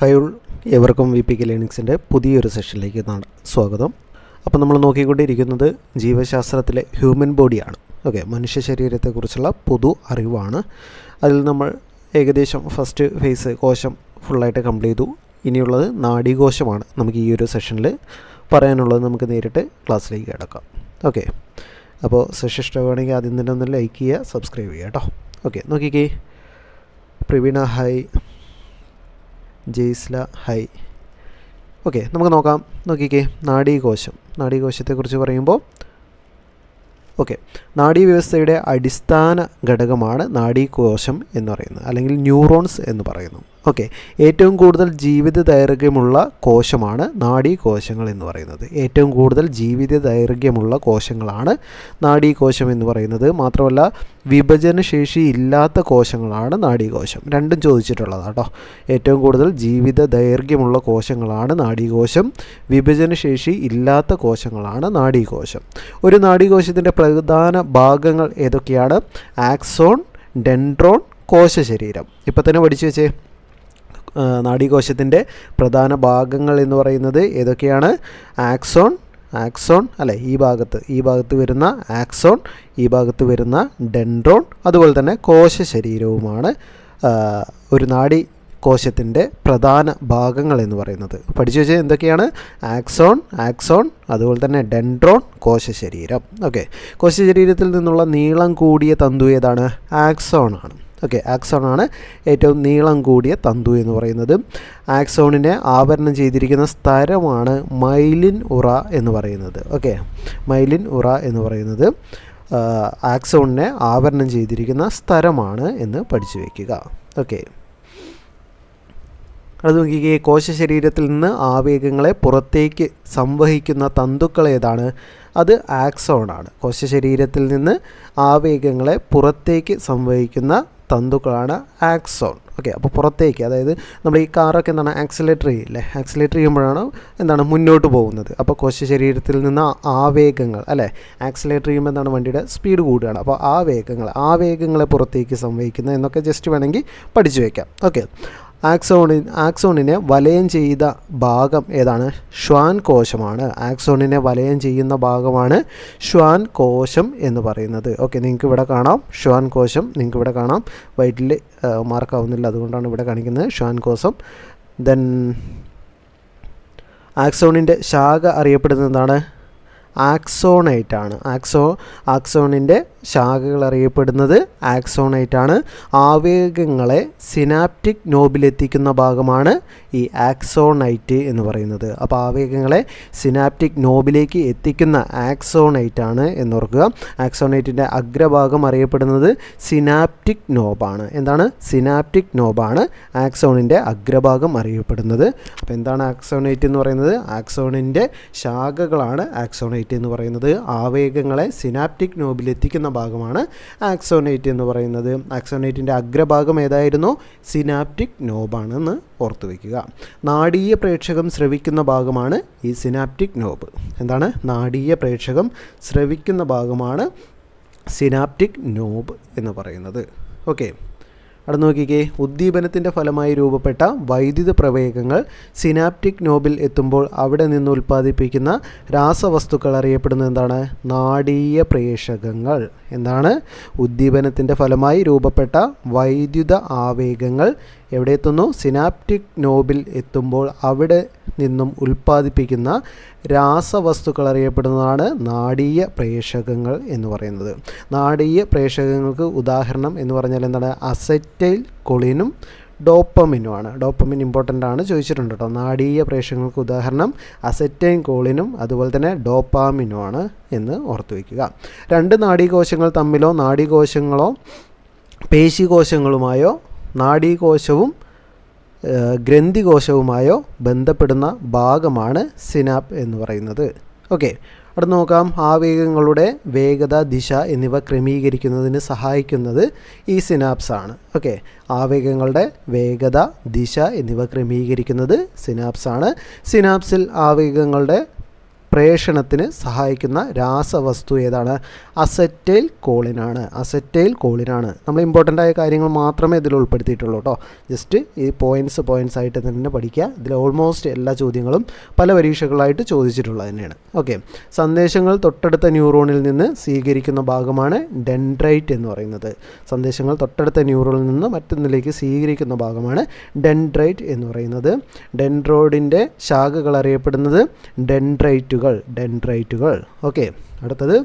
High all എവർക്കും V P K ലേണിങ്സിന്റെ പുതിയൊരു സെഷനിലേക്ക് സ്വാഗതം. അപ്പോൾ നമ്മൾ നോക്കിക്കൊണ്ടിരിക്കുന്നത് ജീവശാസ്ത്രത്തിലെ ഹ്യൂമൻ ബോഡിയാണ് ഓക്കെ മനുഷ്യ ശരീരത്തെക്കുറിച്ചുള്ള പൊതു അറിവാണ്. അതിൽ നമ്മൾ ഏകദേശം ഫസ്റ്റ് ഫേസ് കോശം ഫുള്ളായിട്ട് കംപ്ലീറ്റ് ചെയ്തു. ഇനിയുള്ളത് നാഡീകോശമാണ് നമുക്ക് ഈ ഒരു സെഷനിൽ പറയാനുള്ളത്. നമുക്ക് നേരിട്ട് ക്ലാസ്സിലേക്ക് കിടക്കാം. ഓക്കെ അപ്പോൾ സെഷൻ ഇഷ്ടമാണെങ്കിൽ ആദ്യം തന്നെ ഒന്ന് ലൈക്ക് ചെയ്യുക സബ്സ്ക്രൈബ് ചെയ്യുക കേട്ടോ ഓക്കെ നോക്കിക്കേ. Praveena hi Jaisla hi. Okay നമുക്ക് നോക്കാം. നോക്കിക്കേ നാഡീകോശം. നാഡീകോശത്തെക്കുറിച്ച് പറയുമ്പോൾ ഓക്കെ നാഡീവ്യവസ്ഥയുടെ അടിസ്ഥാന ഘടകമാണ് നാഡീകോശം എന്ന് പറയുന്നത് അല്ലെങ്കിൽ ന്യൂറോൺസ് എന്ന് പറയുന്നു. ഓക്കെ. ഏറ്റവും കൂടുതൽ ജീവിത ദൈർഘ്യമുള്ള കോശമാണ് നാഡീകോശങ്ങൾ എന്ന് പറയുന്നത്. ഏറ്റവും കൂടുതൽ ജീവിത ദൈർഘ്യമുള്ള കോശങ്ങളാണ് നാഡീകോശം എന്ന് പറയുന്നത്. മാത്രമല്ല വിഭജനശേഷി ഇല്ലാത്ത കോശങ്ങളാണ് നാഡീകോശം. രണ്ടും ചോദിച്ചിട്ടുള്ളതാണ് കേട്ടോ ഏറ്റവും കൂടുതൽ ജീവിത ദൈർഘ്യമുള്ള കോശങ്ങളാണ് നാഡീകോശം. വിഭജനശേഷി ഇല്ലാത്ത കോശങ്ങളാണ് നാഡീകോശം. ഒരു നാഡീകോശത്തിന്റെ പ്രധാന ഭാഗങ്ങൾ ഏതൊക്കെയാണ്? ആക്സോൺ ഡെൻഡ്രോൺ കോശശരീരം. ഇപ്പം തന്നെ പഠിച്ചു വെച്ചേ. നാഡീകോശത്തിന്റെ പ്രധാന ഭാഗങ്ങൾ എന്ന് പറയുന്നത് ഏതൊക്കെയാണ്? ആക്സോൺ ആക്സോൺ അല്ലെ ഈ ഭാഗത്ത് ഈ ഭാഗത്ത് വരുന്ന ആക്സോൺ ഈ ഭാഗത്ത് വരുന്ന ഡെൻഡ്രോൺ അതുപോലെ തന്നെ കോശ ശരീരവുമാണ് ഒരു നാഡി കോശത്തിന്റെ പ്രധാന ഭാഗങ്ങൾ എന്ന് പറയുന്നത്. പഠിച്ചു വെച്ചാൽ എന്തൊക്കെയാണ്? ആക്സോൺ ആക്സോൺ അതുപോലെ തന്നെ ഡെൻഡ്രോൺ കോശശരീരം. ഓക്കെ. കോശശരീരത്തിൽ നിന്നുള്ള നീളം കൂടിയ തന്തു ഏതാണ്? ആക്സോൺ ആണ്. ഓക്കെ ആക്സോൺ ആണ് ഏറ്റവും നീളം കൂടിയ തന്തു എന്ന് പറയുന്നത്. ആക്സോണിനെ ആവരണം ചെയ്തിരിക്കുന്ന സ്ഥലമാണ് മൈലിൻ ഉറ എന്ന് പറയുന്നത്. ഓക്കെ മൈലിൻ ഉറ എന്ന് പറയുന്നത് ആക്സോണിനെ ആവരണം ചെയ്തിരിക്കുന്ന സ്ഥലമാണ് എന്ന് പഠിച്ചു വയ്ക്കുക ഓക്കെ അത് നോക്കിക്കേ കോശ ശരീരത്തിൽ നിന്ന് ആവേഗങ്ങളെ പുറത്തേക്ക് സംവഹിക്കുന്ന തന്തുക്കൾ ഏതാണ്? അത് ആക്സോണാണ് കോശ ശരീരത്തിൽ നിന്ന് ആവേഗങ്ങളെ പുറത്തേക്ക് സംവഹിക്കുന്ന തന്തുക്കളാണ് ആക്സോൺ. ഓക്കെ അപ്പോൾ പുറത്തേക്ക് അതായത് നമ്മൾ ഈ കാറൊക്കെ എന്താണ് ആക്സിലേറ്റർ ചെയ്യില്ലേ? ആക്സിലേറ്റർ ചെയ്യുമ്പോഴാണ് എന്താണ് മുന്നോട്ട് പോകുന്നത്. അപ്പോൾ കോശ ശരീരത്തിൽ നിന്ന് ആവേഗങ്ങൾ അല്ലേ? ആക്സിലേറ്റർ ചെയ്യുമ്പോൾ എന്താണ് വണ്ടിയുടെ സ്പീഡ് കൂടുകയാണ്. അപ്പോൾ ആവേഗങ്ങൾ ആവേഗങ്ങളെ പുറത്തേക്ക് സംഭവിക്കുന്നത് എന്നൊക്കെ ജസ്റ്റ് വേണമെങ്കിൽ പഠിച്ചു വയ്ക്കാം ഓക്കെ ആക്സോണിൻ ആക്സോണിനെ വലയം ചെയ്ത ഭാഗം ഏതാണ്? ശ്വാൻ കോശമാണ്. ആക്സോണിനെ വലയം ചെയ്യുന്ന ഭാഗമാണ് ശ്വാൻ കോശം എന്ന് പറയുന്നത്. ഓക്കെ നിങ്ങൾക്ക് ഇവിടെ കാണാം. ശ്വാൻ കോശം നിങ്ങൾക്ക് ഇവിടെ കാണാം. വൈറ്റിൽ മാർക്കാവുന്നില്ല അതുകൊണ്ടാണ് ഇവിടെ കാണിക്കുന്നത്. ശ്വാൻ കോശം. ദെൻ ആക്സോണിന്റെ ശാഖ അറിയപ്പെടുന്നതാണ് ആക്സോണൈറ്റ് ആണ് ആക്സോ ആക്സോണിന്റെ ശാഖകൾ അറിയപ്പെടുന്നത് ആക്സോണൈറ്റ് ആണ്. ആവേഗങ്ങളെ സിനാപ്റ്റിക് നോബിലെത്തിക്കുന്ന ഭാഗമാണ് ഈ ആക്സോണൈറ്റ് എന്ന് പറയുന്നത്. അപ്പോൾ ആവേഗങ്ങളെ സിനാപ്റ്റിക് നോബിലേക്ക് എത്തിക്കുന്ന ആക്സോണൈറ്റ് ആണ് എന്നോർക്കുക. ആക്സോണൈറ്റിന്റെ അഗ്രഭാഗം അറിയപ്പെടുന്നത് സിനാപ്റ്റിക് നോബാണ്. എന്താണ്? സിനാപ്റ്റിക് നോബാണ് ആക്സോണിന്റെ അഗ്രഭാഗം അറിയപ്പെടുന്നത്. അപ്പോൾ എന്താണ് ആക്സോണൈറ്റ് എന്ന് പറയുന്നത്? ആക്സോണിന്റെ ശാഖകളാണ് ആക്സോണൈറ്റ് എന്ന് പറയുന്നത്. ആവേഗങ്ങളെ സിനാപ്റ്റിക് നോബിൽ എത്തിക്കുന്ന ഭാഗമാണ് ആക്സോനേറ്റ് എന്ന് പറയുന്നത്. ആക്സോണേറ്റിന്റെ അഗ്രഭാഗം ഏതായിരുന്നു? സിനാപ്റ്റിക് നോബാണെന്ന് ഓർത്തു വയ്ക്കുക നാടീയ പ്രേക്ഷകം ശ്രവിക്കുന്ന ഭാഗമാണ് ഈ സിനാപ്റ്റിക് നോബ്. എന്താണ്? നാടീയ പ്രേക്ഷകം ശ്രവിക്കുന്ന ഭാഗമാണ് സിനാപ്റ്റിക് നോബ് എന്ന് പറയുന്നത്. ഓക്കെ. അവിടെ നോക്കിക്കേ. ഉദ്ദീപനത്തിന്റെ ഫലമായി രൂപപ്പെട്ട വൈദ്യുത പ്രവേഗങ്ങൾ സിനാപ്റ്റിക് നോബിൽ എത്തുമ്പോൾ അവിടെ നിന്ന് ഉൽപ്പാദിപ്പിക്കുന്ന രാസവസ്തുക്കൾ അറിയപ്പെടുന്നത് എന്താണ്? നാടീയ പ്രേഷകങ്ങൾ എന്താണ്? ഉദ്ദീപനത്തിന്റെ ഫലമായി രൂപപ്പെട്ട വൈദ്യുത ആവേഗങ്ങൾ എവിടെ എത്തുന്നു? സിനാപ്റ്റിക് നോബിൽ എത്തുമ്പോൾ അവിടെ നിന്നും ഉൽപ്പാദിപ്പിക്കുന്ന രാസവസ്തുക്കൾ അറിയപ്പെടുന്നതാണ് നാടീയ പ്രേഷകങ്ങൾ എന്ന് പറയുന്നത്. നാടീയ പ്രേഷകങ്ങൾക്ക് ഉദാഹരണം എന്ന് പറഞ്ഞാൽ എന്താണ്? അസെറ്റൈൽ കൊളിനും ഡോപ്പമിനുമാണ്. ഡോപ്പമിൻ ഇമ്പോർട്ടന്റ് ആണ് ചോദിച്ചിട്ടുണ്ട് കേട്ടോ. നാടീയ പ്രേഷകങ്ങൾക്ക് ഉദാഹരണം അസറ്റൈൻ കോളിനും അതുപോലെ തന്നെ ഡോപ്പാമിനുമാണ് എന്ന് ഓർത്തു വയ്ക്കുക. രണ്ട് നാഡീകോശങ്ങൾ തമ്മിലോ നാഡീകോശങ്ങളോ പേശികോശങ്ങളുമായോ നാഡീകോശവും ഗ്രന്ഥികോശവുമായോ ബന്ധപ്പെടുന്ന ഭാഗമാണ് സിനാപ്പ് എന്ന് പറയുന്നത്. ഓക്കെ അവിടെ നോക്കാം. ആവേഗങ്ങളുടെ വേഗത ദിശ എന്നിവ ക്രമീകരിക്കുന്നതിന് സഹായിക്കുന്നത് ഈ സിനാപ്സ് ആണ്. ഓക്കെ ആവേഗങ്ങളുടെ വേഗത ദിശ എന്നിവ ക്രമീകരിക്കുന്നത് സിനാപ്സ് ആണ്. സിനാപ്സിൽ ആവേഗങ്ങളുടെ പ്രേഷണത്തിന് സഹായിക്കുന്ന രാസവസ്തു ഏതാണ്? അസറ്റൈൽ കോളിനാണ്. അസറ്റൈൽ കോളിനാണ്. നമ്മൾ ഇമ്പോർട്ടന്റ് ആയ കാര്യങ്ങൾ മാത്രമേ ഇതിൽ ഉൾപ്പെടുത്തിയിട്ടുള്ളൂ കേട്ടോ ജസ്റ്റ് ഈ പോയിന്റ്സ് പോയിന്റ്സ് ആയിട്ട് തന്നെ പഠിക്കുക. ഇതിൽ ഓൾമോസ്റ്റ് എല്ലാ ചോദ്യങ്ങളും പല പരീക്ഷകളായിട്ട് ചോദിച്ചിട്ടുള്ളത് തന്നെയാണ്. ഓക്കെ സന്ദേശങ്ങൾ തൊട്ടടുത്ത ന്യൂറോണിൽ നിന്ന് സ്വീകരിക്കുന്ന ഭാഗമാണ് ഡെൻഡ്രൈറ്റ് എന്ന് പറയുന്നത്. സന്ദേശങ്ങൾ തൊട്ടടുത്ത ന്യൂറോണിൽ നിന്ന് മറ്റൊന്നിലേക്ക് സ്വീകരിക്കുന്ന ഭാഗമാണ് ഡെൻഡ്രൈറ്റ് എന്ന് പറയുന്നത്. ഡെൻഡ്രോയിഡിന്റെ ശാഖകൾ അറിയപ്പെടുന്നത് ഡെൻഡ്രൈറ്റുകൾ ഡെൻഡ്രൈറ്റുകൾ. ഓക്കെ അടുത്തത്.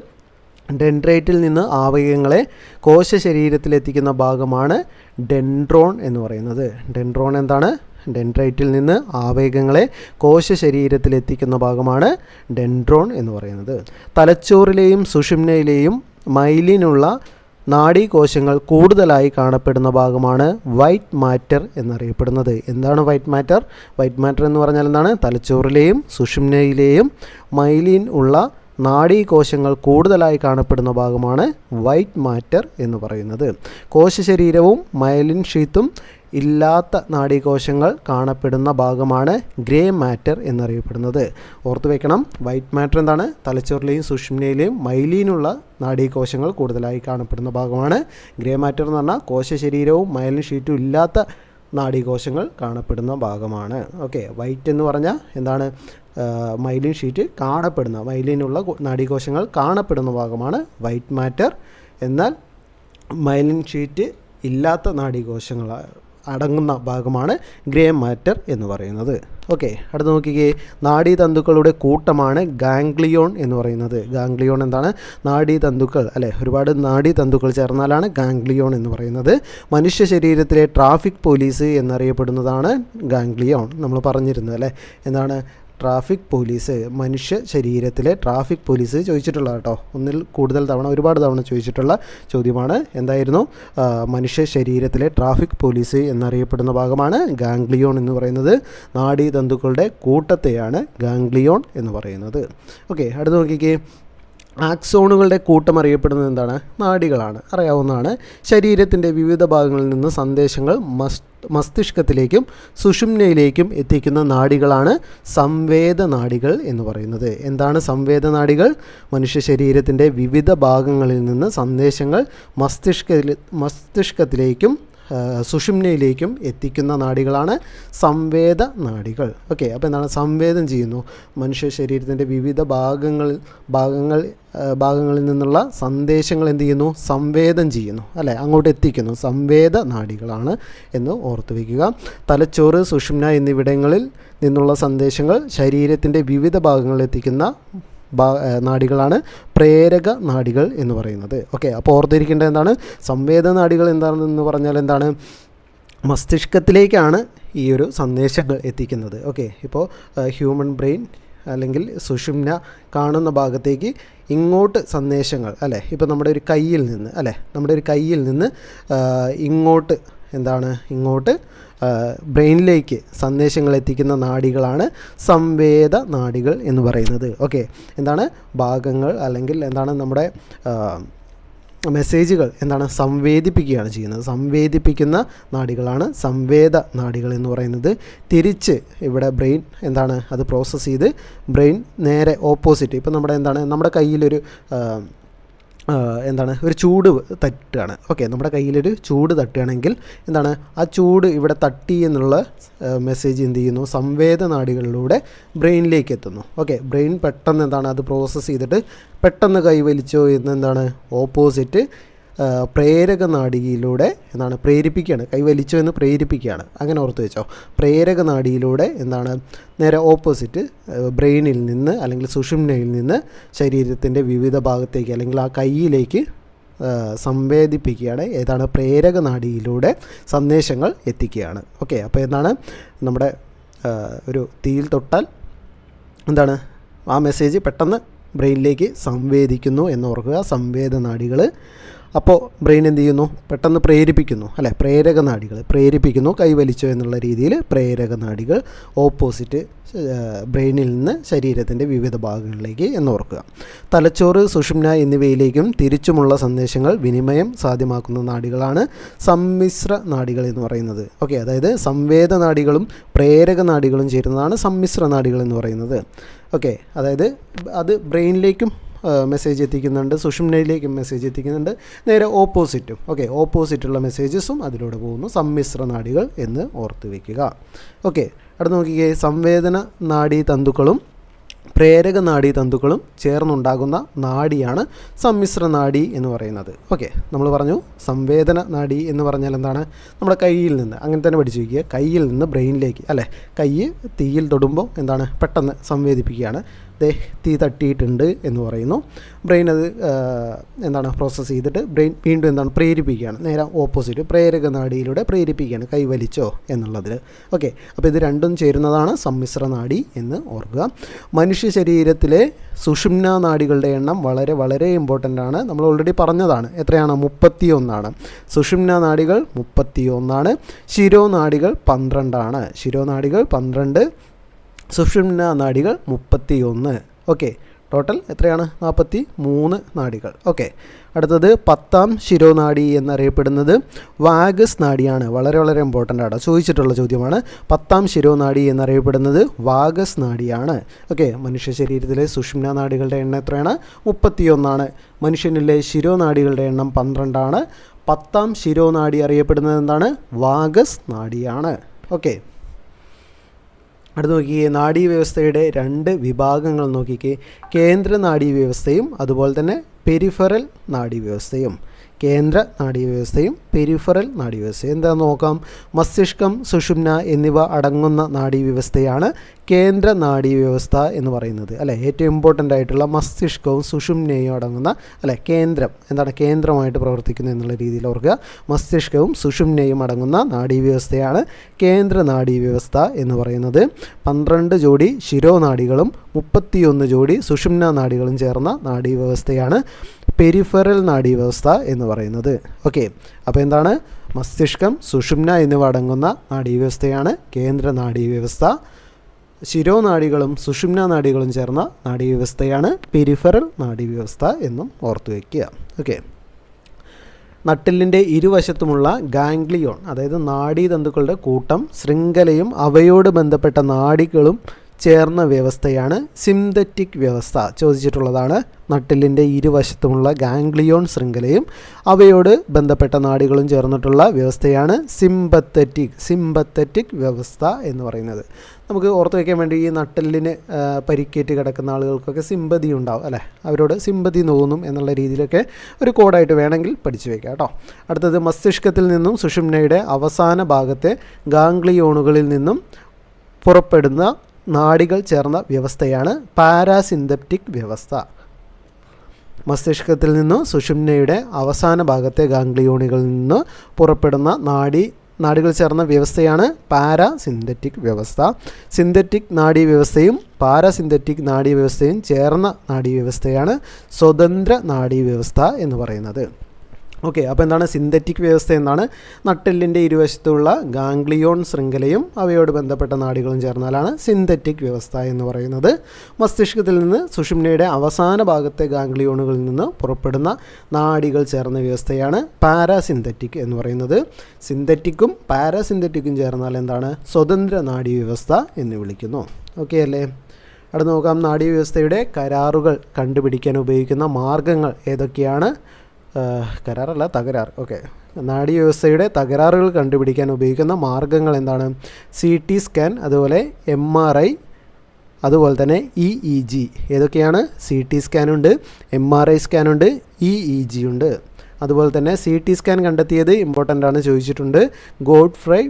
ഡെൻഡ്രൈറ്റിൽ നിന്ന് ആവയങ്ങളെ കോശ ശരീരത്തിലെത്തിക്കുന്ന ഭാഗമാണ് ഡെൻഡ്രോൺ എന്ന് പറയുന്നത്. ഡെൻഡ്രോൺ എന്താണ്? ഡെൻഡ്രൈറ്റിൽ നിന്ന് ആവേഗങ്ങളെ കോശ ശരീരത്തിലെത്തിക്കുന്ന ഭാഗമാണ് ഡെൻഡ്രോൺ എന്ന് പറയുന്നത്. തലച്ചോറിലെയും സുഷിമ്നയിലെയും മൈലിനുള്ള നാഡീകോശങ്ങൾ കൂടുതലായി കാണപ്പെടുന്ന ഭാഗമാണ് വൈറ്റ് മാറ്റർ എന്നറിയപ്പെടുന്നത്. എന്താണ് വൈറ്റ് മാറ്റർ? വൈറ്റ് മാറ്റർ എന്ന് പറഞ്ഞാൽ എന്താണ്? തലച്ചോറിലെയും സുഷുമ്നയിലെയും മൈലിൻ ഉള്ള നാഡീകോശങ്ങൾ കൂടുതലായി കാണപ്പെടുന്ന ഭാഗമാണ് വൈറ്റ് മാറ്റർ എന്ന് പറയുന്നത്. കോശശരീരവും മൈലിൻ ഷീത്തും ഇല്ലാത്ത നാഡീകോശങ്ങൾ കാണപ്പെടുന്ന ഭാഗമാണ് ഗ്രേ മാറ്റർ എന്നറിയപ്പെടുന്നത്. ഓർത്തു വെക്കണം വൈറ്റ് മാറ്റർ എന്താണ്? തലച്ചോറിലെയും സുഷ്മിനയിലെയും മൈലീനുള്ള നാഡീകോശങ്ങൾ കൂടുതലായി കാണപ്പെടുന്ന ഭാഗമാണ്. ഗ്രേ മാറ്റർ എന്ന് പറഞ്ഞാൽ കോശശരീരവും മൈലിൻ ഷീറ്റും ഇല്ലാത്ത നാഡീകോശങ്ങൾ കാണപ്പെടുന്ന ഭാഗമാണ്. ഓക്കെ വൈറ്റ് എന്ന് പറഞ്ഞാൽ എന്താണ്? മൈലിൻ ഷീറ്റ് കാണപ്പെടുന്ന മൈലിനുള്ള നാഡീകോശങ്ങൾ കാണപ്പെടുന്ന ഭാഗമാണ് വൈറ്റ് മാറ്റർ. എന്നാൽ മൈലിൻ ഷീറ്റ് ഇല്ലാത്ത നാഡീകോശങ്ങൾ അടങ്ങുന്ന ഭാഗമാണ് ഗ്രേ മാറ്റർ എന്ന് പറയുന്നത്. ഓക്കെ അടുത്ത് നോക്കിക്കേ. നാഡീതന്തുക്കളുടെ കൂട്ടമാണ് ഗാംഗ്ലിയോൺ എന്ന് പറയുന്നത്. ഗാംഗ്ലിയോൺ എന്താണ്? നാഡീതന്തുക്കൾ അല്ലെ? ഒരുപാട് നാഡീതന്തുക്കൾ ചേർന്നാലാണ് ഗാംഗ്ലിയോൺ എന്ന് പറയുന്നത്. മനുഷ്യ ശരീരത്തിലെ ട്രാഫിക് പോലീസ് എന്നറിയപ്പെടുന്നതാണ് ഗാംഗ്ലിയോൺ. നമ്മൾ പറഞ്ഞിരുന്നത് അല്ലേ? എന്താണ്? ട്രാഫിക് പോലീസ് മനുഷ്യ ശരീരത്തിലെ ട്രാഫിക് പോലീസ് ചോദിച്ചിട്ടുള്ള കേട്ടോ. ഒന്നിൽ കൂടുതൽ തവണ ഒരുപാട് തവണ ചോദിച്ചിട്ടുള്ള ചോദ്യമാണ്. എന്തായിരുന്നു? മനുഷ്യ ശരീരത്തിലെ ട്രാഫിക് പോലീസ് എന്നറിയപ്പെടുന്ന ഭാഗമാണ് ഗാംഗ്ലിയോൺ എന്ന് പറയുന്നത്. നാഡീതന്തുക്കളുടെ കൂട്ടത്തെയാണ് ഗാംഗ്ലിയോൺ എന്ന് പറയുന്നത്. ഓക്കെ അടുത്ത് നോക്കിക്കേ. ആക്സോണുകളുടെ കൂട്ടം അറിയപ്പെടുന്നത് എന്താണ്? നാടികളാണ് അറിയാവുന്നതാണ്. ശരീരത്തിന്റെ വിവിധ ഭാഗങ്ങളിൽ നിന്ന് സന്ദേശങ്ങൾ മസ് മസ്തിഷ്കത്തിലേക്കും സുഷുമ്നയിലേക്കും എത്തിക്കുന്ന നാടികളാണ് സംവേദ നാഡികൾ എന്ന് പറയുന്നത്. എന്താണ് സംവേദ നാഡികൾ മനുഷ്യ ശരീരത്തിന്റെ വിവിധ ഭാഗങ്ങളിൽ നിന്ന് സന്ദേശങ്ങൾ മസ്തിഷ്ക മസ്തിഷ്കത്തിലേക്കും സുഷുമ്നയിലേക്കും എത്തിക്കുന്ന നാടികളാണ് സംവേദ നാടികൾ. ഓക്കെ അപ്പോൾ എന്താണ്? സംവേദം ചെയ്യുന്നു. മനുഷ്യ ശരീരത്തിന്റെ വിവിധ ഭാഗങ്ങൾ ഭാഗങ്ങൾ ഭാഗങ്ങളിൽ നിന്നുള്ള സന്ദേശങ്ങൾ എന്ത് ചെയ്യുന്നു? സംവേദം ചെയ്യുന്നു. അല്ലേ? അങ്ങോട്ട് എത്തിക്കുന്നു. സംവേദ നാടികളാണ് എന്ന് ഓർത്തു വയ്ക്കുക. തലച്ചോറ് സുഷുമ്ന എന്നിവിടങ്ങളിൽ നിന്നുള്ള സന്ദേശങ്ങൾ ശരീരത്തിന്റെ വിവിധ ഭാഗങ്ങളിൽ എത്തിക്കുന്ന നാഡികളാണ് പ്രേരക നാഡികൾ എന്ന് പറയുന്നത്. ഓക്കെ അപ്പോൾ ഓർത്തിരിക്കേണ്ടത് എന്താണ്? സംവേദ നാഡികൾ എന്താണെന്ന് പറഞ്ഞാൽ എന്താണ്? മസ്തിഷ്കത്തിലേക്കാണ് ഈ ഒരു സന്ദേശങ്ങൾ എത്തിക്കുന്നത്. ഓക്കെ ഇപ്പോൾ ഹ്യൂമൻ ബ്രെയിൻ അല്ലെങ്കിൽ സുഷുമ്ന കാണുന്ന ഭാഗത്തേക്ക് ഇങ്ങോട്ട് സന്ദേശങ്ങൾ അല്ലേ? ഇപ്പോൾ നമ്മുടെ ഒരു കയ്യിൽ നിന്ന് അല്ലേ? നമ്മുടെ ഒരു കയ്യിൽ നിന്ന് ഇങ്ങോട്ട് എന്താണ്? ഇങ്ങോട്ട് ബ്രെയിനിലേക്ക് സന്ദേശങ്ങൾ എത്തിക്കുന്ന നാടികളാണ് സംവേദ നാടികൾ എന്ന് പറയുന്നത്. ഓക്കെ. എന്താണ്? ഭാഗങ്ങൾ അല്ലെങ്കിൽ എന്താണ് നമ്മുടെ മെസ്സേജുകൾ എന്താണ്? സംവേദിപ്പിക്കുകയാണ് ചെയ്യുന്നത്. സംവേദിപ്പിക്കുന്ന നാടികളാണ് സംവേദ നാടികൾ എന്ന് പറയുന്നത്. തിരിച്ച് ഇവിടെ ബ്രെയിൻ എന്താണ്? അത് പ്രോസസ്സ് ചെയ്ത് ബ്രെയിൻ നേരെ ഓപ്പോസിറ്റ്. ഇപ്പം നമ്മുടെ എന്താണ്? നമ്മുടെ കയ്യിലൊരു എന്താണ് ഒരു ചൂട് തട്ടുകയാണ് ഓക്കെ നമ്മുടെ കയ്യിലൊരു ചൂട് തട്ടുകയാണെങ്കിൽ എന്താണ് ആ ചൂട് ഇവിടെ തട്ടി എന്നുള്ള മെസ്സേജ് എന്ത് ചെയ്യുന്നു? സംവേദനാടികളിലൂടെ ബ്രെയിനിലേക്ക് എത്തുന്നു. ഓക്കെ ബ്രെയിൻ പെട്ടെന്ന് എന്താണ് അത് പ്രോസസ്സ് ചെയ്തിട്ട് പെട്ടെന്ന് കൈവലിച്ചോ എന്ന് എന്താണ് ഓപ്പോസിറ്റ് പ്രേരക നാഡിയിലൂടെ എന്താണ് പ്രേരിപ്പിക്കുകയാണ്. കൈവലിച്ചു എന്ന് പ്രേരിപ്പിക്കുകയാണ്. അങ്ങനെ ഓർത്ത് വെച്ചോ. പ്രേരക നാടിയിലൂടെ എന്താണ്? നേരെ ഓപ്പോസിറ്റ് ബ്രെയിനിൽ നിന്ന് അല്ലെങ്കിൽ സുഷുമ്നയിൽ നിന്ന് ശരീരത്തിന്റെ വിവിധ ഭാഗത്തേക്ക് അല്ലെങ്കിൽ ആ കൈയിലേക്ക് സംവേദിപ്പിക്കുകയാണ്. ഏതാണ്? പ്രേരക നാടിയിലൂടെ സന്ദേശങ്ങൾ എത്തിക്കുകയാണ്. ഓക്കെ അപ്പോൾ എന്താണ്? നമ്മുടെ ഒരു തീയിൽ തൊട്ടാൽ എന്താണ്? ആ മെസ്സേജ് പെട്ടെന്ന് ബ്രെയിനിലേക്ക് സംവേദിക്കുന്നു എന്ന് ഓർക്കുക. സംവേദ നാഡികൾ അപ്പോൾ ബ്രെയിൻ എന്ത് ചെയ്യുന്നു? പെട്ടെന്ന് പ്രേരിപ്പിക്കുന്നു അല്ലേ? പ്രേരക നാടികൾ പ്രേരിപ്പിക്കുന്നു കൈവലിച്ചോ എന്നുള്ള രീതിയിൽ പ്രേരക നാടികൾ ഓപ്പോസിറ്റ് ബ്രെയിനിൽ നിന്ന് ശരീരത്തിന്റെ വിവിധ ഭാഗങ്ങളിലേക്ക് എന്നോർക്കുക തലച്ചോറ് സുഷുമ്ന എന്നിവയിലേക്കും തിരിച്ചുമുള്ള സന്ദേശങ്ങൾ വിനിമയം സാധ്യമാക്കുന്ന നാടികളാണ് സമ്മിശ്ര നാടികൾ എന്ന് പറയുന്നത്. ഓക്കെ അതായത് സംവേദ നാടികളും പ്രേരക നാടികളും ചേരുന്നതാണ് സമ്മിശ്ര നാഡികൾ എന്ന് പറയുന്നത്. ഓക്കെ അതായത് അത് ബ്രെയിനിലേക്കും മെസ്സേജ് എത്തിക്കുന്നുണ്ട്. സുഷുമ്നയിലേക്കും മെസ്സേജ് എത്തിക്കുന്നുണ്ട്. നേരെ ഓപ്പോസിറ്റും ഓക്കെ ഓപ്പോസിറ്റുള്ള മെസ്സേജസും അതിലൂടെ പോകുന്നു. സമ്മിശ്ര നാഡികൾ എന്ന് ഓർത്ത് വയ്ക്കുക ഓക്കെ അവിടെ നോക്കിക്കേ. സംവേദന നാഡീ തന്തുക്കളും പ്രേരക നാഡി തന്തുക്കളും ചേർന്നുണ്ടാകുന്ന നാഡിയാണ് സമ്മിശ്ര നാഡി എന്ന് പറയുന്നത്. ഓക്കെ നമ്മൾ പറഞ്ഞു സംവേദന നാഡി എന്ന് പറഞ്ഞാൽ എന്താണ്? നമ്മുടെ കയ്യിൽ നിന്ന്. അങ്ങനെ തന്നെ പഠിച്ചു വയ്ക്കുക കയ്യിൽ നിന്ന് ബ്രെയിനിലേക്ക് അല്ലേ? കൈ തീയിൽ തൊടുമ്പോൾ എന്താണ്? പെട്ടെന്ന് സംവേദിപ്പിക്കുകയാണ്. ദേ തീ തട്ടിയിട്ടുണ്ട് എന്ന് പറയുന്നു. ബ്രെയിൻ അത് എന്താണ്? പ്രോസസ്സ് ചെയ്തിട്ട് ബ്രെയിൻ വീണ്ടും എന്താണ്? പ്രേരിപ്പിക്കുകയാണ്. നേരെ ഓപ്പോസിറ്റ് പ്രേരക നാഡിയിലൂടെ പ്രേരിപ്പിക്കുകയാണ്. കൈവലിച്ചോ എന്നുള്ളതിൽ ഓക്കെ അപ്പോൾ ഇത് രണ്ടും ചേരുന്നതാണ് സമ്മിശ്ര നാഡി എന്ന് ഓർക്കുക. മനുഷ്യ ശരീരത്തിലെ സുഷുമ്ന നാടികളുടെ എണ്ണം വളരെ വളരെ ഇമ്പോർട്ടന്റ് ആണ്. നമ്മൾ ഓൾറെഡി പറഞ്ഞതാണ്. എത്രയാണ്? മുപ്പത്തി ഒന്നാണ് സുഷുമ്ന നാടികൾ മുപ്പത്തി ഒന്നാണ് ശിരോനാടികൾ പന്ത്രണ്ടാണ്. ശിരോനാടികൾ പന്ത്രണ്ട്. സുഷുമ്ന നാടികൾ മുപ്പത്തി ഒന്ന് ഓക്കെ ടോട്ടൽ എത്രയാണ്? നാൽപ്പത്തി മൂന്ന് നാഡികൾ ഓക്കെ അടുത്തത് പത്താം ശിരോനാഡി എന്നറിയപ്പെടുന്നത് വാഗസ് നാഡിയാണ് വളരെ വളരെ ഇമ്പോർട്ടന്റ് ആണ്. ചോദിച്ചിട്ടുള്ള ചോദ്യമാണ്. പത്താം ശിരോനാഡി എന്നറിയപ്പെടുന്നത് വാഗസ് നാഡിയാണ് ഓക്കെ മനുഷ്യ ശരീരത്തിലെ സുഷുമ്ന നാഡികളുടെ എണ്ണം എത്രയാണ്? മുപ്പത്തിയൊന്നാണ്. മനുഷ്യനിലെ ശിരോനാഡികളുടെ എണ്ണം പന്ത്രണ്ടാണ്. പത്താം ശിരോനാഡി അറിയപ്പെടുന്നത് എന്താണ്? വാഗസ് നാഡിയാണ് ഓക്കെ അടുത്ത് നോക്കിയേ നാഡീവ്യവസ്ഥയുടെ രണ്ട് വിഭാഗങ്ങൾ നോക്കിക്കേ. കേന്ദ്ര നാഡീവ്യവസ്ഥയും അതുപോലെ തന്നെ പെരിഫറൽ നാഡീവ്യവസ്ഥയും. കേന്ദ്ര നാഡീവ്യവസ്ഥയും പെരിഫറൽ നാഡീവ്യവസ്ഥയും. എന്താ നോക്കാം? മസ്തിഷ്കം സുഷുമ്ന എന്നിവ അടങ്ങുന്ന നാഡീവ്യവസ്ഥയാണ് കേന്ദ്ര നാഡീവ്യവസ്ഥ എന്ന് പറയുന്നത്. അല്ലേ? ഏറ്റവും ഇമ്പോർട്ടന്റ് ആയിട്ടുള്ള മസ്തിഷ്കവും സുഷുമ്നയും അടങ്ങുന്ന അല്ലെ? കേന്ദ്രം. എന്താണ് കേന്ദ്രമായിട്ട് പ്രവർത്തിക്കുന്നത് എന്നുള്ള രീതിയിൽ ഓർക്കുക. മസ്തിഷ്കവും സുഷുമ്നയും അടങ്ങുന്ന നാഡീവ്യവസ്ഥയാണ് കേന്ദ്ര നാഡീവ്യവസ്ഥ എന്ന് പറയുന്നത്. പന്ത്രണ്ട് ജോഡി ശിരോനാഡികളും മുപ്പത്തിയൊന്ന് ജോഡി സുഷുമ്ന നാഡികളും ചേർന്ന നാഡീവ്യവസ്ഥയാണ് പെരിഫറൽ നാഡീവ്യവസ്ഥ എന്ന് പറയുന്നത്. ഓക്കെ അപ്പോൾ എന്താണ്? മസ്തിഷ്കം സുഷുമ്ന എന്നിവ അടങ്ങുന്ന നാഡീവ്യവസ്ഥയാണ് കേന്ദ്ര നാഡീവ്യവസ്ഥ. ശിരോനാഡികളും സുഷുമ്ന നാഡികളും ചേർന്ന നാഡീവ്യവസ്ഥയാണ് പെരിഫറൽ നാഡീവ്യവസ്ഥ എന്നും ഓർത്തു വയ്ക്കുക ഓക്കെ നട്ടിലിന്റെ ഇരുവശത്തുമുള്ള ഗാംഗ്ലിയോൺ അതായത് നാഡീതന്തുക്കളുടെ കൂട്ടം ശൃംഖലയും അവയോട് ബന്ധപ്പെട്ട നാഡികളും ചേർന്ന വ്യവസ്ഥയാണ് സിന്തറ്റിക് വ്യവസ്ഥ ചോദിച്ചിട്ടുള്ളതാണ്. നട്ടിലിന്റെ ഇരുവശത്തുമുള്ള ഗാംഗ്ലിയോൺ ശൃംഖലയും അവയോട് ബന്ധപ്പെട്ട നാടികളും ചേർന്നിട്ടുള്ള വ്യവസ്ഥയാണ് സിംബത്തറ്റിക് സിംബത്തറ്റിക് വ്യവസ്ഥ എന്ന് പറയുന്നത്. നമുക്ക് ഓർത്ത് വയ്ക്കാൻ വേണ്ടി ഈ നട്ടലിന് പരിക്കേറ്റ് കിടക്കുന്ന ആളുകൾക്കൊക്കെ സിമ്പതി ഉണ്ടാവും അല്ലേ? അവരോട് സിമ്പതി തോന്നും എന്നുള്ള രീതിയിലൊക്കെ ഒരു കോഡായിട്ട് വേണമെങ്കിൽ പഠിച്ചു വയ്ക്കാം കേട്ടോ. അടുത്തത് മസ്തിഷ്കത്തിൽ നിന്നും സുഷുമ്നയുടെ അവസാന ഭാഗത്തെ ഗാംഗ്ലിയോണുകളിൽ നിന്നും പുറപ്പെടുന്ന നാഡികൾ ചേർന്ന വ്യവസ്ഥയാണ് പാരാസിന്തപ്റ്റിക് വ്യവസ്ഥ. മസ്തിഷ്കത്തിൽ നിന്നും സുഷുമ്നയുടെ അവസാന ഭാഗത്തെ ഗാംഗ്ലിയോണികളിൽ നിന്ന് പുറപ്പെടുന്ന നാഡി നാടികൾ ചേർന്ന വ്യവസ്ഥയാണ് പാരാസിന്തറ്റിക് വ്യവസ്ഥ. സിന്തറ്റിക് നാഡീ വ്യവസ്ഥയും പാരാസിന്തറ്റിക് നാഡീ വ്യവസ്ഥയും ചേർന്ന നാഡീ വ്യവസ്ഥയാണ് സ്വതന്ത്ര നാഡീ വ്യവസ്ഥ എന്ന് പറയുന്നത്. ഓക്കെ അപ്പോൾ എന്താണ് സിന്തറ്റിക് വ്യവസ്ഥ എന്താണ് നട്ടെല്ലിന്റെ ഇരുവശത്തുള്ള ഗാംഗ്ലിയോൺ ശൃംഖലയും അവയോട് ബന്ധപ്പെട്ട നാടികളും ചേർന്നാലാണ് സിന്തറ്റിക് വ്യവസ്ഥ എന്ന് പറയുന്നത്. മസ്തിഷ്കത്തിൽ നിന്ന് സുഷുമ്നയുടെ അവസാന ഭാഗത്തെ ഗാംഗ്ലിയോണുകളിൽ നിന്ന് പുറപ്പെടുന്ന നാടികൾ ചേർന്ന വ്യവസ്ഥയാണ് പാരാസിന്തറ്റിക് എന്ന് പറയുന്നത്. സിന്തറ്റിക്കും പാരാസിന്തറ്റിക്കും ചേർന്നാൽ എന്താണ്? സ്വതന്ത്ര നാഡീ വ്യവസ്ഥ എന്ന് വിളിക്കുന്നു. ഓക്കെ അല്ലേ? അവിടെ നോക്കാം നാഡീ വ്യവസ്ഥയുടെ കരാറുകൾ കണ്ടുപിടിക്കാൻ ഉപയോഗിക്കുന്ന മാർഗങ്ങൾ ഏതൊക്കെയാണ്? കരാറല്ല തകരാർ. ഓക്കെ. നാഡീവ്യവസ്ഥയുടെ തകരാറുകൾ കണ്ടുപിടിക്കാൻ ഉപയോഗിക്കുന്ന മാർഗങ്ങൾ എന്താണ്? സി ടി സ്കാൻ അതുപോലെ എം ആർ ഐ അതുപോലെ തന്നെ ഇ ഇ ജി ഏതൊക്കെയാണ്? സി ടി സ്കാനുണ്ട് എം ആർ ഐ സ്കാനുണ്ട് ഇ ഇ ജി ഉണ്ട്. അതുപോലെ തന്നെ സി ടി സ്കാൻ കണ്ടെത്തിയത് ഇമ്പോർട്ടന്റ് ആണ് ചോദിച്ചിട്ടുണ്ട്. ഗോഡ് ഫ്രൈ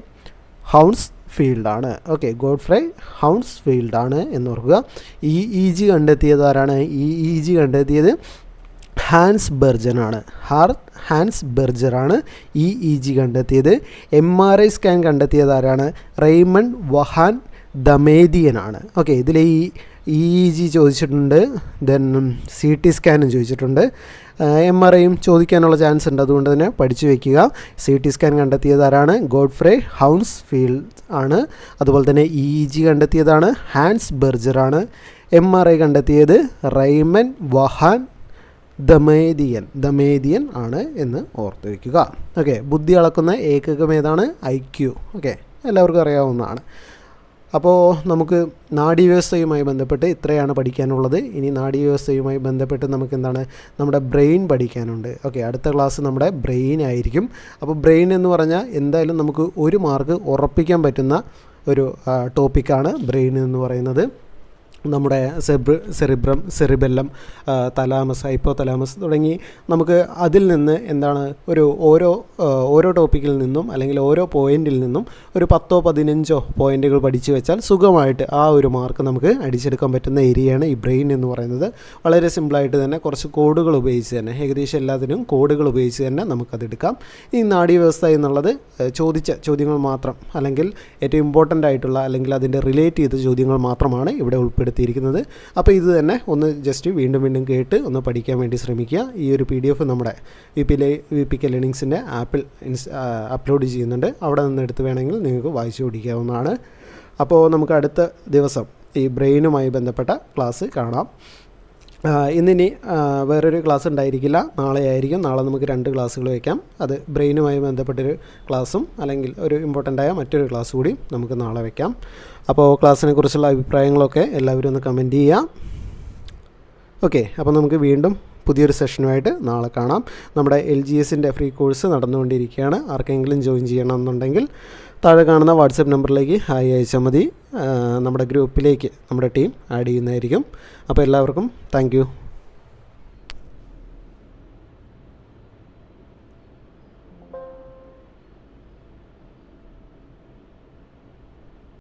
ഹൗൺസ് ഫീൽഡാണ് ഓക്കെ ഗോഡ് ഫ്രൈ ഹൗൺസ് ഫീൽഡാണ് എന്ന് ഓർക്കുക. ഇ ഇ ജി കണ്ടെത്തിയത് ആരാണ്? ഇ ഇ ജി കണ്ടെത്തിയത് ഹാൻസ് ബെർജനാണ്. ഹാർത്ത് ഹാൻസ് ബെർജറാണ് ഇ ഇ ജി കണ്ടെത്തിയത്. എം ആർ ഐ സ്കാൻ കണ്ടെത്തിയത് ആരാണ്? റെയ്മണ്ട് വഹാൻ ദമേദിയനാണ്. ഓക്കെ ഇതിൽ ഈ ഇ ജി ചോദിച്ചിട്ടുണ്ട് ദെൻ സി ടി സ്കാനും ചോദിച്ചിട്ടുണ്ട്. എം ആർ ഐയും ചോദിക്കാനുള്ള ചാൻസ് ഉണ്ട്. അതുകൊണ്ട് തന്നെ പഠിച്ചു വെക്കുക. സി ടി സ്കാൻ കണ്ടെത്തിയത് ആരാണ്? ഗോഡ്ഫ്രേ ഹൗൺസ് ഫീൽഡ് ആണ്. അതുപോലെ തന്നെ ഇ ജി കണ്ടെത്തിയതാണ് ഹാൻസ് ബെർജറാണ്. എം ആർ ഐ കണ്ടെത്തിയത് റൈമൻ വഹാൻ ദമേദിയൻ ദമേദിയൻ ആണ് എന്ന് ഓർത്ത് വയ്ക്കുക ഓക്കെ ബുദ്ധി അളക്കുന്ന ഏകകം ഏതാണ്? ഐ ക്യു ഓക്കെ എല്ലാവർക്കും അറിയാവുന്നതാണ്. അപ്പോൾ നമുക്ക് നാഡീവ്യവസ്ഥയുമായി ബന്ധപ്പെട്ട് ഇത്രയാണ് പഠിക്കാനുള്ളത്. ഇനി നാഡീവ്യവസ്ഥയുമായി ബന്ധപ്പെട്ട് നമുക്ക് എന്താണ് നമ്മുടെ ബ്രെയിൻ പഠിക്കാനുണ്ട്. ഓക്കെ അടുത്ത ക്ലാസ് നമ്മുടെ ബ്രെയിൻ ആയിരിക്കും. അപ്പോൾ ബ്രെയിൻ എന്ന് പറഞ്ഞാൽ എന്തായാലും നമുക്ക് ഒരു മാർക്ക് ഉറപ്പിക്കാൻ പറ്റുന്ന ഒരു ടോപ്പിക്കാണ് ബ്രെയിൻ എന്ന് പറയുന്നത്. നമ്മുടെ സെബ്ര cerebrum cerebellum thalamus hypothalamus തുടങ്ങി നമുക്ക് അതിൽ നിന്ന് എന്താണ് ഒരു ഓരോ ഓരോ ടോപ്പിക്കിൽ നിന്നും അല്ലെങ്കിൽ ഓരോ പോയിന്റിൽ നിന്നും ഒരു പത്തോ പതിനഞ്ചോ പോയിന്റുകൾ പഠിച്ചു വെച്ചാൽ സുഖമായിട്ട് ആ ഒരു മാർക്ക് നമുക്ക് അടിച്ചെടുക്കാൻ പറ്റുന്ന ഏരിയയാണ് ഈ ബ്രെയിൻ എന്ന് പറയുന്നത്. വളരെ സിമ്പിളായിട്ട് തന്നെ കുറച്ച് കോഡുകൾ ഉപയോഗിച്ച് തന്നെ ഏകദേശം എല്ലാത്തിനും കോഡുകൾ ഉപയോഗിച്ച് തന്നെ നമുക്കതെടുക്കാം ഈ നാഡീവ്യവസ്ഥ എന്നുള്ളത് ചോദിച്ച ചോദ്യങ്ങൾ മാത്രം അല്ലെങ്കിൽ ഏറ്റവും ഇമ്പോർട്ടന്റ് ആയിട്ടുള്ള അല്ലെങ്കിൽ അതിന്റെ റിലേറ്റ് ചെയ്ത ചോദ്യങ്ങൾ മാത്രമാണ് ഇവിടെ ഉൾപ്പെടുത്തിയിരിക്കുന്നത്. അപ്പോൾ ഇത് തന്നെ ഒന്ന് ജസ്റ്റ് വീണ്ടും വീണ്ടും കേട്ട് ഒന്ന് പഠിക്കാൻ വേണ്ടി ശ്രമിക്കുക. ഈ ഒരു പി ഡി എഫ് നമ്മുടെ V P V P K ലേണിങ്സിന്റെ ആപ്പിൽ ഇൻസ് അപ്ലോഡ് ചെയ്യുന്നുണ്ട്. അവിടെ നിന്ന് എടുത്ത് വേണമെങ്കിൽ നിങ്ങൾക്ക് വായിച്ചു പഠിക്കാവുന്നതാണ്. അപ്പോൾ നമുക്ക് അടുത്ത ദിവസം ഈ ബ്രെയിനുമായി ബന്ധപ്പെട്ട ക്ലാസ് കാണാം. ഇന്നിനി വേറൊരു ക്ലാസ് ഉണ്ടായിരിക്കില്ല. നാളെ ആയിരിക്കും. നാളെ നമുക്ക് രണ്ട് ക്ലാസ്സുകൾ വയ്ക്കാം അത് ബ്രെയിനുമായി ബന്ധപ്പെട്ടൊരു ക്ലാസ്സും അല്ലെങ്കിൽ ഒരു ഇമ്പോർട്ടന്റ് ആയ മറ്റൊരു ക്ലാസ് കൂടി നമുക്ക് നാളെ വയ്ക്കാം അപ്പോൾ ക്ലാസ്സിനെ കുറിച്ചുള്ള അഭിപ്രായങ്ങളൊക്കെ എല്ലാവരും ഒന്ന് കമന്റ് ചെയ്യാം. ഓക്കെ അപ്പോൾ നമുക്ക് വീണ്ടും പുതിയൊരു സെഷനുമായിട്ട് നാളെ കാണാം. നമ്മുടെ എൽ ജി എസിന്റെ ഫ്രീ കോഴ്സ് നടന്നുകൊണ്ടിരിക്കുകയാണ്. ആർക്കെങ്കിലും ജോയിൻ ചെയ്യണമെന്നുണ്ടെങ്കിൽ താഴെ കാണുന്ന വാട്സപ്പ് നമ്പറിലേക്ക് ഹായ് അയച്ചാൽ മതി. നമ്മുടെ ഗ്രൂപ്പിലേക്ക് നമ്മുടെ ടീം ആഡ് ചെയ്യുന്നതായിരിക്കും. അപ്പോൾ എല്ലാവർക്കും താങ്ക്